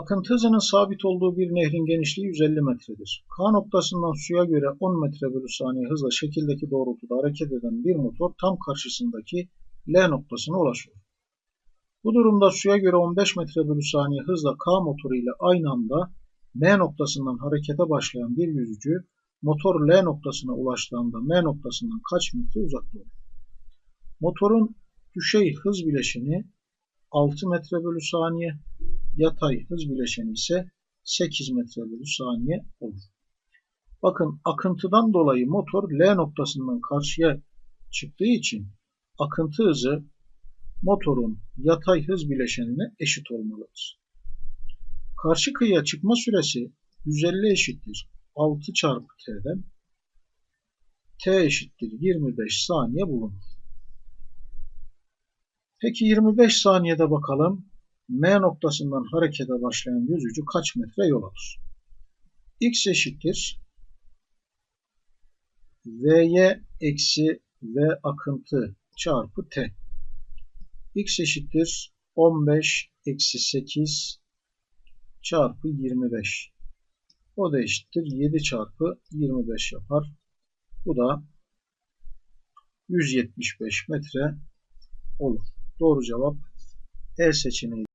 Akıntı hızının sabit olduğu bir nehrin genişliği 150 metredir. K noktasından suya göre 10 metre bölü saniye hızla şekildeki doğrultuda hareket eden bir motor tam karşısındaki L noktasına ulaşıyor. Bu durumda suya göre 15 metre bölü saniye hızla K motoru ile aynı anda M noktasından harekete başlayan bir yüzücü motor L noktasına ulaştığında M noktasından kaç metre uzakta olur? Motorun düşey hız bileşeni 6 metre bölü saniye, yatay hız bileşeni ise 8 metre bölü saniye olur. Bakın akıntıdan dolayı motor L noktasından karşıya çıktığı için akıntı hızı motorun yatay hız bileşenine eşit olmalıdır. Karşı kıyıya çıkma süresi 150 eşittir 6 çarpı t'den t eşittir 25 saniye bulunur. Peki 25 saniyede bakalım M noktasından harekete başlayan yüzücü kaç metre yol alır? X eşittir V'ye eksi V akıntı çarpı T. X eşittir 15 eksi 8 çarpı 25. O da eşittir 7 çarpı 25 yapar. Bu da 175 metre olur. Doğru cevap E seçeneği.